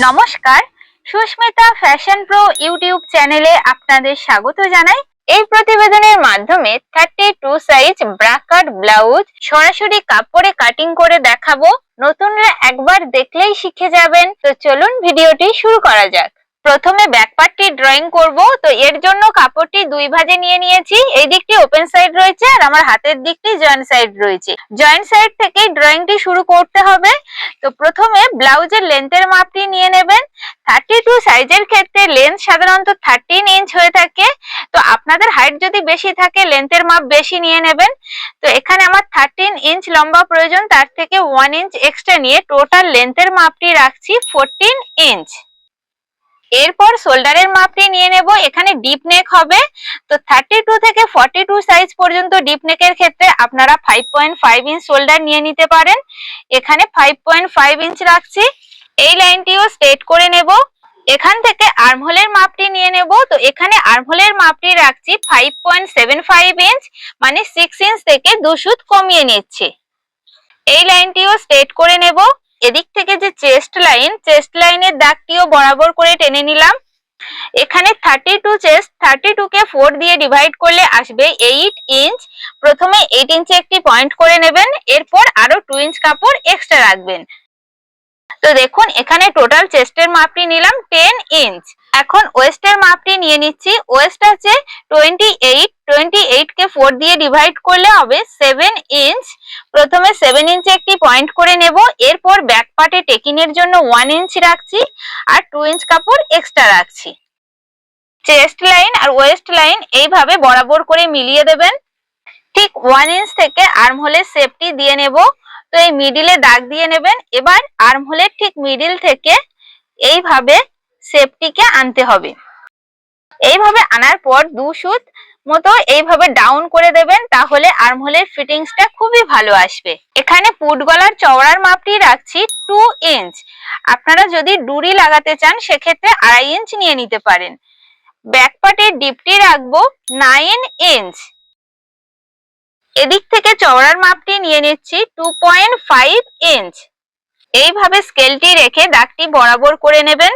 নমস্কার। Susmita fashion pro YouTube চ্যানেলে আপনাদের স্বাগত জানাই। এই প্রতিবেদনের মাধ্যমে thirty two size bra cut blouse সরাসরি কাপড়ে কাটিং করে দেখাবো। নতুনরা একবার দেখলেই শিখে যাবেন। তো চলুন ভিডিওটি শুরু করা যাক। প্রথমে ব্যাক পার্টটি ড্রয়িং করব। তো এর জন্য কাপড়টি দুই ভাজে নিয়ে নিয়েছি। এই দিকটি ওপেন সাইড রয়েছে আর আমার হাতের দিকটি জয়েন্ট সাইড রয়েছে। জয়েন্ট সাইড থেকে ড্রয়িংটি শুরু করতে হবে। তো প্রথমে ব্লাউজের লেন্থের মাপটি নিয়ে নেবেন। থার্টি টু সাইজের ক্ষেত্রে লেন্থ সাধারণত থার্টিন ইঞ্চ হয়ে থাকে। তো আপনাদের হাইট যদি বেশি থাকে লেন্থের মাপ বেশি নিয়ে নেবেন। তো এখানে আমার থার্টিন ইঞ্চ লম্বা প্রয়োজন। তার থেকে ওয়ান ইঞ্চ এক্সট্রা নিয়ে টোটাল লেন্থের মাপটি রাখছি ফোরটিন ইঞ্চ এরপর শোল্ডারের মাপটি নিয়ে নেব, এখানে ডিপ নেক হবে। তো থার্টি টু থেকে ফর্টি টু সাইজ পর্যন্ত ডিপ নেকের ক্ষেত্রে আপনারা five point five inch shoulder নিয়ে নিতে পারেন। এখানে ফাইভ পয়েন্ট ফাইভ ইঞ্চ রাখছি। এই লাইনটিও স্ট্রেট করে নেব। এখান থেকে আর্মহোলের মাপটি নিয়ে নেব। তো এখানে আর্মহোলের মাপটি রাখছি five point seven five inch মানে সিক্স ইঞ্চ থেকে দু কমিয়ে নিচ্ছে। এই লাইনটিও স্ট্রেট করে নেব। এদিক থেকে যে চেস্ট লাইন চেস্ট লাইনের দাগটিও বরাবর করে টেনে নিলাম। এখানে thirty two chest thirty two কে ফোর দিয়ে ডিভাইড করলে আসবে এইট ইঞ্চ প্রথমে এইট ইঞ্চে একটি পয়েন্ট করে নেবেন, এরপর আরও টু ইঞ্চ কাপড় এক্সট্রা রাখবেন। তো দেখুন, এখানে টোটাল চেস্টের মাপটি নিলাম টেন ইঞ্চ এখন ওয়েস্টের মাপটি নিয়ে নিচ্ছি। ওয়েস্ট আছে টোয়েন্টি এইট টোয়েন্টি এইট কে ফোর দিয়ে ডিভাইড করলে হবে সেভেন ইঞ্চ প্রথমে সেভেন ইঞ্চে একটি পয়েন্ট করে নেব। এরপর ব্যাক পার্টে টেকিনের জন্য ওয়ান ইঞ্চ রাখছি আর টু ইঞ্চ কাপড় এক্সট্রা রাখছি। চেস্ট লাইন আর ওয়েস্ট লাইন এইভাবে বরাবর করে মিলিয়ে দেবেন। ঠিক ওয়ান ইঞ্চ থেকে আর্মহোলের সেপটি দিয়ে নেব। তো এই মিডিলে দাগ দিয়ে নেবেন। এবার আর্মহোলের ঠিক মিডিল থেকে এইভাবে সেপটিকে আনতে হবে। এইভাবে আনার পর দু সুত মতো এইভাবে ডাউন করে দেবেন, তাহলে আর্মহোলের ফিটিংসটা খুবই ভালো আসবে। এখানে পুট গলার চওড়ার মাপটি রাখছি টু ইঞ্চ আপনারা যদি ডুরি লাগাতে চান, সেক্ষেত্রে আড়াই ইঞ্চ নিয়ে নিতে পারেন। ব্যাক পার্টের ডিপটি রাখব নাইন ইঞ্চ এদিক থেকে চওড়ার মাপটি নিয়ে নিচ্ছি টু পয়েন্ট ফাইভ ইঞ্চ এইভাবে স্কেলটি রেখে দাগটি বরাবর করে নেবেন।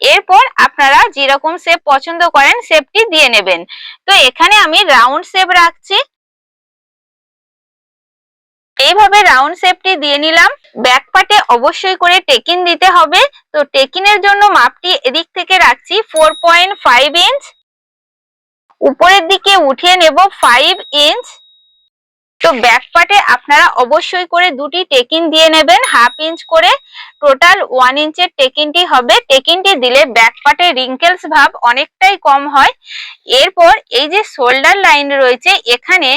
এরপর আপনারা যেরকম শেপ পছন্দ করেন শেপটি দিয়ে নেবেন। তো এখানে আমি রাউন্ড শেপ রাখছি। এইভাবে রাউন্ড শেপটি দিয়ে নিলাম। ব্যাক পার্টে অবশ্যই করে টেকিন দিতে হবে। তো টেকিনের জন্য মাপটি এদিক থেকে রাখছি ফোর পয়েন্ট ফাইভ ইঞ্চ উপরের দিকে উঠিয়ে নেব ফাইভ ইঞ্চ তো ব্যাক পার্টে আপনারা অবশ্যই করে দুটি টেকিন দিয়ে নেবেন। হাফ ইঞ্চ করে টোটাল ওয়ান ইঞ্চের টেকিনটি হবে। টেকিনটি দিলে ব্যাক পার্টে রিঙ্কেলস ভাব অনেকটাই কম হয়। এরপর এই যে শোল্ডার লাইন রয়েছে, এখানে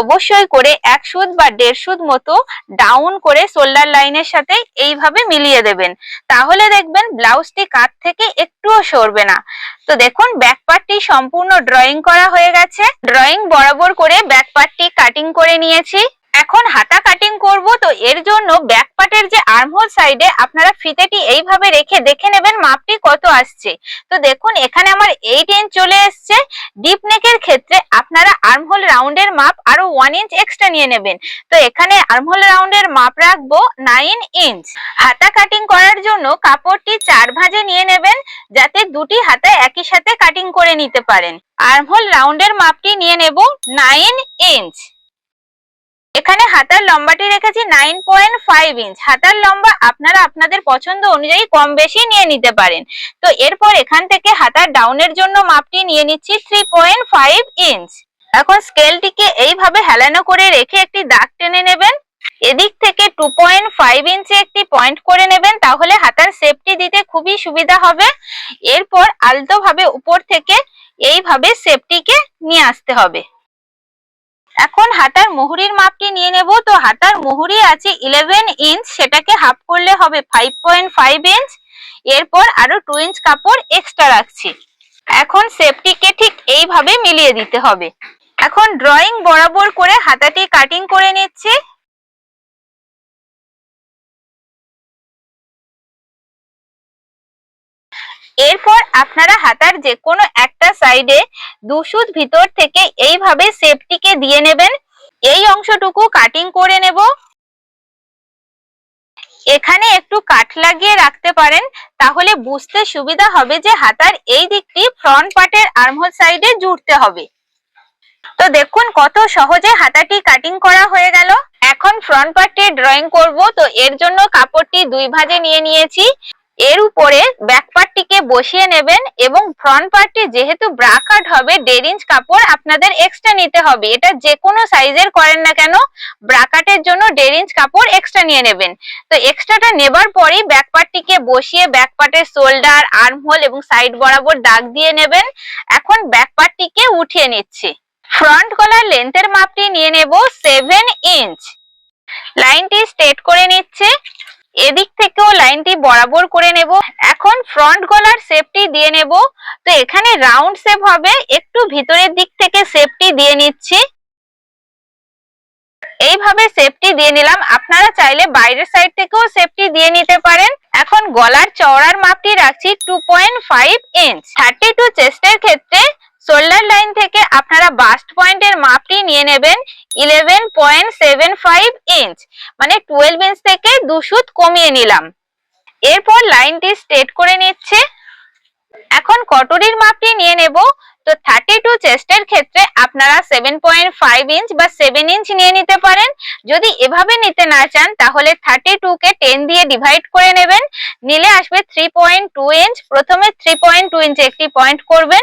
অবশ্যই করে এক সুদ বা দেড় সুদ মতো ডাউন করে শোল্ডার লাইনের সাথে এইভাবে মিলিয়ে দেবেন। তাহলে দেখবেন ব্লাউজটি কাত থেকে একটুও সরবে না। তো দেখুন ব্যাক পার্টটি সম্পূর্ণ ড্রয়িং করা হয়ে গেছে। ড্রয়িং বরাবর করে ব্যাক পার্টটি কাটিং করে নিয়েছি। এখন হাতা কাটিং করব, তো এর জন্য ব্যাক পার্টের যে আর্মহোল সাইডে আপনারা ফিতেটি এইভাবে রেখে দেখে নেবেন মাপটি কত আসছে। তো দেখুন, এখানে আমার এইট ইঞ্চ চলে এসছে। ডিপ নেকের ক্ষেত্রে আপনারা আর্মহোল রাউন্ডের মাপ আরও ওয়ান ইঞ্চ এক্সট্রা নিয়ে নেবেন। তো এখানে আর্মহোল রাউন্ডের মাপ রাখব নাইন ইঞ্চ হাতা কাটিং করার জন্য কাপড়টি চার ভাঁজে নিয়ে নেবেন, যাতে দুটি হাতা একই সাথে কাটিং করে নিতে পারেন। আর্মহোল রাউন্ডের মাপটি নিয়ে নেব নাইন ইঞ্চ এখানে হাতার লম্বাটি রেখেছি নাইন পয়েন্ট ফাইভ ইঞ্চ হাতার লম্বা আপনারা আপনাদের পছন্দ অনুযায়ী কম বেশি নিয়ে নিতে পারেন। তো এরপর এখান থেকে হাতার ডাউনের জন্য মাপটি নিয়ে নিচ্ছি থ্রি পয়েন্ট ফাইভ ইঞ্চ এখন স্কেলটিকে এইভাবে হেলানো করে রেখে একটি দাগ টেনে নেবেন। এদিক থেকে টু পয়েন্ট ফাইভ ইঞ্চে একটি পয়েন্ট করে নেবেন, তাহলে হাতার সেফটি দিতে খুবই সুবিধা হবে। এরপর আলতোভাবে উপর থেকে এইভাবে সেফটিকে নিয়ে আসতে হবে। এখন হাতার মুহুরির মাপটি নিয়ে নেব। তো হাতার মুহুরি আছে ইলেভেন ইঞ্চ সেটাকে হাফ করলে হবে ফাইভ পয়েন্ট ফাইভ ইঞ্চ এরপর আরও টু ইঞ্চ কাপড় এক্সট্রা রাখছি। এখন সেফটিকে ঠিক এইভাবে মিলিয়ে দিতে হবে। এখন ড্রয়িং বরাবর করে হাতাটি কাটিং করে নিচ্ছি। এরপর আপনারা হাতার যে কোনো একটা সাইডে দুশুদ ভিতর থেকে এইভাবে সেপটিকে দিয়ে নেবেন। এই অংশটুকু কাটিং করে নেব। এখানে একটু কাঠ লাগিয়ে রাখতে পারেন, তাহলে বুঝতে সুবিধা হবে যে হাতার এই দিকটি ফ্রন্ট পার্টের আর্মহোল সাইডে জুড়তে হবে। তো দেখুন কত সহজে হাতাটি কাটিং করা হয়ে গেল। এখন ফ্রন্ট পার্টটি ড্রয়িং করব, তো এর জন্য কাপড়টি দুই ভাঁজে নিয়ে নিয়েছি। এর উপরে ব্যাক পার্টটিকে বসিয়ে নেবেন এবং ফ্রন্ট পার্টটি যেহেতু ব্রাকাট হবে, দেড় ইঞ্চ কাপড় আপনাদের এক্সট্রা নিতে হবে। এটা যে কোনো সাইজের করেন না কেন ব্রাকাটের জন্য দেড় ইঞ্চ কাপড় এক্সট্রা নিয়ে নেবেন। তো এক্সট্রাটা নেবার পরেই ব্যাক পার্টটিকে বসিয়ে ব্যাক পার্টের শোল্ডার আর্মহোল এবং সাইড বরাবর দাগ দিয়ে নেবেন। এখন ব্যাক পার্টটিকে উঠিয়ে নিচ্ছি। ফ্রন্ট গলার লেন্থের মাপটি নিয়ে নেব সেভেন ইঞ্চ লাইনটি স্ট্রেট করে নিচ্ছে। এদিক থেকেও লাইনটি বরাবর করে নেব। এখন ফ্রন্ট গলার শেপটি দিয়ে নেব। তো এখানে রাউন্ড শেপ হবে, একটু ভিতরের দিক থেকে শেপটি দিয়ে নিচ্ছি। এইভাবে সেফটি দিয়ে নিলাম। আপনারা চাইলে বাইরের সাইড থেকেও সেফটি দিয়ে নিতে পারেন। এখন গলার চওড়ার মাপটি রাখছি two point five inch thirty two চেস্টের ক্ষেত্রে শোল্ডার লাইন থেকে আপনারা বাস্ট পয়েন্টের মাপটি নিয়ে নেবেন eleven point seven five inch মানে টুয়েলভ ইঞ্চ থেকে দু সুত কমিয়ে নিলাম। এরপর লাইনটি স্ট্রেট করে নিচ্ছে। এখন কটরির মাপটি নিয়ে নেব তো থার্টি টু চেস্টের ক্ষেত্রে আপনারা সেভেন পয়েন্ট ফাইভ ইঞ্চ বা সেভেন ইঞ্চ নিয়ে নিতে পারেন। যদি এভাবে নিতে না চান, তাহলে থার্টি টু কে টেন দিয়ে ডিভাইড করে নেবেন। নিলে আসবে থ্রি পয়েন্ট টু ইঞ্চ প্রথমে থ্রি পয়েন্ট টু ইঞ্চে একটি পয়েন্ট করবেন।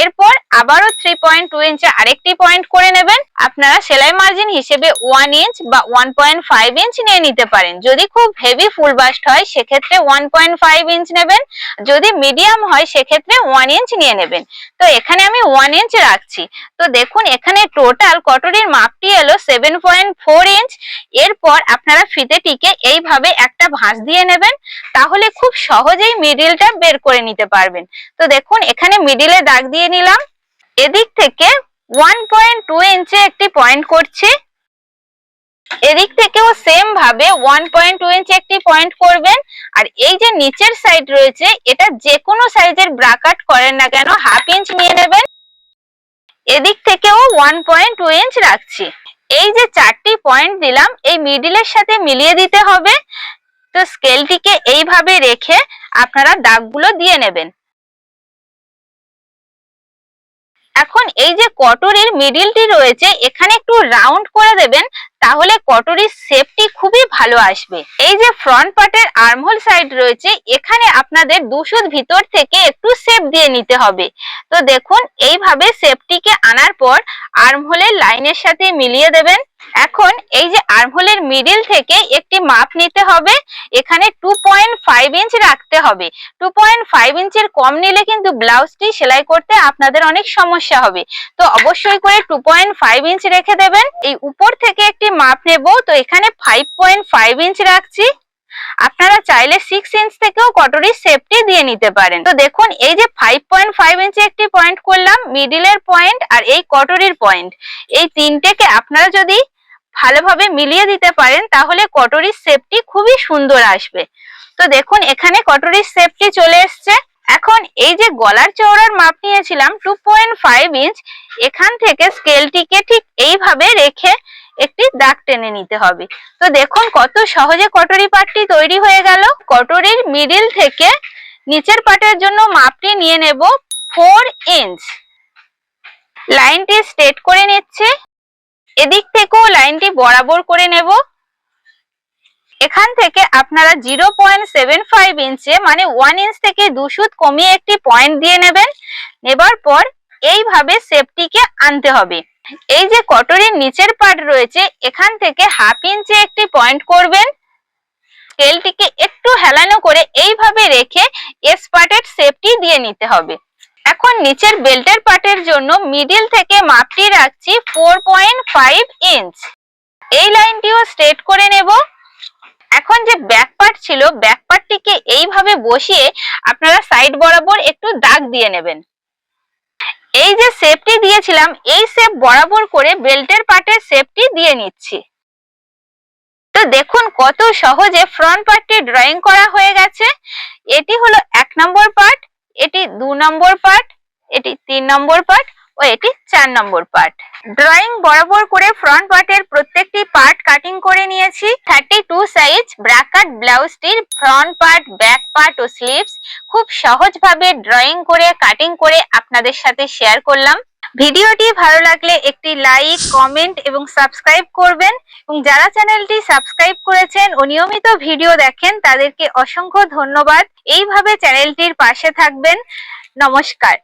এরপর আবারও থ্রি পয়েন্ট টু ইঞ্চে আরেকটি পয়েন্ট করে নেবেন। আপনারা সেলাই মার্জিন হিসেবে ওয়ান ইঞ্চ বা ওয়ান পয়েন্ট ফাইভ ইঞ্চ নিয়ে নিতে পারেন। যদি খুব হেভি ফুল বাস্ট হয়, সেক্ষেত্রে ওয়ান পয়েন্ট ফাইভ ইঞ্চ নেবেন। যদি মিডিয়াম হয়, সেক্ষেত্রে ওয়ান ইঞ্চ নিয়ে নেবেন। তো এখানে আমি ওয়ান ইঞ্চ রাখছি। তো দেখুন, এখানে টোটাল কটরির মাপটি এলো সেভেন পয়েন্ট ফোর ইঞ্চ এরপর আপনারা ফিতেটিকে এইভাবে একটা ভাঁজ দিয়ে নেবেন। তাহলে খুব সহজেই মিডিলটা বের করে নিতে পারবেন। তো দেখুন, এখানে মিডিলে দাগ দিয়ে নিলাম। এদিক থেকে ওয়ান পয়েন্ট টু ইঞ্চে একটি পয়েন্ট করছি। এদিক থেকেও সেম ভাবে ওয়ান পয়েন্ট টু ইঞ্চে একটি পয়েন্ট করবেন। আর এই যে নিচের সাইড রয়েছে, এটা যে কোনো সাইজের ব্রাকাট করেন না কেন হাফ ইঞ্চ নিয়ে নেবেন। এদিক থেকেও ওয়ান পয়েন্ট টু ইঞ্চ রাখছি। এই যে চারটি পয়েন্ট দিলাম, এই মিডিলের সাথে মিলিয়ে দিতে হবে। তো স্কেলটিকে এইভাবে রেখে আপনারা দাগগুলো দিয়ে নেবেন। এখন এই যে কটরির মিডিলটি রয়েছে, এখানে একটু রাউন্ড করে দেবেন, তাহলে কটরির শেপটি খুবই ভালো আসবে। এই যে ফ্রন্ট পার্টের আর্মহোল সাইড রয়েছে, এখানে আপনাদের দুশোর ভিতর থেকে একটু শেপ দিয়ে নিতে হবে। তো দেখুন, এইভাবে শেপটিকে আনার পর আর্মহোলের লাইনের সাথে মিলিয়ে দেবেন। এখন এই যে আর্মহোলের মিডিল থেকে একটি মাপ নিতে হবে, এখানে টু পয়েন্ট ফাইভ ইঞ্চ রাখতে হবে। টু পয়েন্ট ফাইভ ইঞ্চের কম নিলে কিন্তু ব্লাউজটি সেলাই করতে আপনাদের অনেক সমস্যা হবে। তো অবশ্যই করে টু পয়েন্ট ফাইভ ইঞ্চ রেখে দেবেন। এই উপর থেকে একটি মাপ নেব। তো এখানে ফাইভ পয়েন্ট ফাইভ ইঞ্চ রাখছি। আপনারা চাইলে সিক্স ইঞ্চ থেকেও কটরির সেফটি দিয়ে নিতে পারেন। তো দেখুন, এই যে ফাইভ পয়েন্ট ফাইভ ইঞ্চে একটি পয়েন্ট করলাম মিডিলের পয়েন্ট আর এই কটরির পয়েন্ট এই তিনটেকে আপনারা যদি ভালোভাবে মিলিয়ে দিতে পারেন, তাহলে কটরির সেফটি খুবই সুন্দর আসবে। তো দেখুন, এখানে কটরির সেফটি চলে এসছে। এখন এই যে গলার চওড়ার মাপ নিয়েছিলাম টু পয়েন্ট ফাইভ ইঞ্চ এখান থেকে স্কেলটিকে ঠিক এইভাবে রেখে একটি দাগ টেনে নিতে হবে। তো দেখুন, কত সহজে কটরি পাটটি তৈরি হয়ে গেল। কটরির মিডিল থেকে নিচের পাটের জন্য মাপটি নিয়ে নেব ফোর ইঞ্চ লাইনটি স্ট্রেট করে নিচ্ছে। এদিক থেকেও লাইনটি বরাবর করে নেব। এখান থেকে আপনারা জিরো পয়েন্ট সেভেন ফাইভ ইঞ্চে মানে ওয়ান ইঞ্চ থেকে দু সুত কমিয়ে একটি পয়েন্ট দিয়ে নেবেন। নেবার পর এইভাবে সেপটিকে আনতে হবে। এই যে কটরির নিচের পার্ট রয়েছে, এখান থেকে হাফ ইঞ্চে একটি পয়েন্ট করবেন। স্কেলটিকে একটু হেলানো করে এইভাবে রেখে এস পার্টের সেপটি দিয়ে নিতে হবে। এখন নিচের বেল্টের পার্টের জন্য মিডিল থেকে মাপটি রাখছি ফোর পয়েন্ট ফাইভ ইঞ্চ এই লাইনটিও স্ট্রেট করে নেব। এখন যে ব্যাক পার্ট ছিল ব্যাক পার্টটিকে এইভাবে বসিয়ে আপনারা সাইড বরাবর একটু দাগ দিয়ে নেবেন। এই যে শেপটি দিয়েছিলাম, এই শেপ বরাবর করে বেল্টের পার্টের শেপটি দিয়ে নিচ্ছি। তো দেখুন কত সহজে ফ্রন্ট পার্টটি ড্রয়িং করা হয়ে গেছে। এটি হলো এক নম্বর পার্ট এটি দু নম্বর পার্ট, এটি তিন নম্বর পার্ট ও এটি চার নম্বর পার্ট। ড্রয়িং বরাবর করে ফ্রন্ট পার্টের প্রত্যেকটি পার্ট কাটিং করে নিয়েছি। Thirty two size bra cut ব্লাউজটির front part back part ও স্লিভস খুব সহজভাবে ড্রয়িং করে কাটিং করে আপনাদের সাথে শেয়ার করলাম। ভিডিওটি ভালো লাগলে একটি লাইক, কমেন্ট এবং সাবস্ক্রাইব করবেন। এবং যারা চ্যানেলটি সাবস্ক্রাইব করেছেন ও নিয়মিত ভিডিও দেখেন, তাদেরকে অসংখ্য ধন্যবাদ। এইভাবে চ্যানেলটির পাশে থাকবেন। নমস্কার।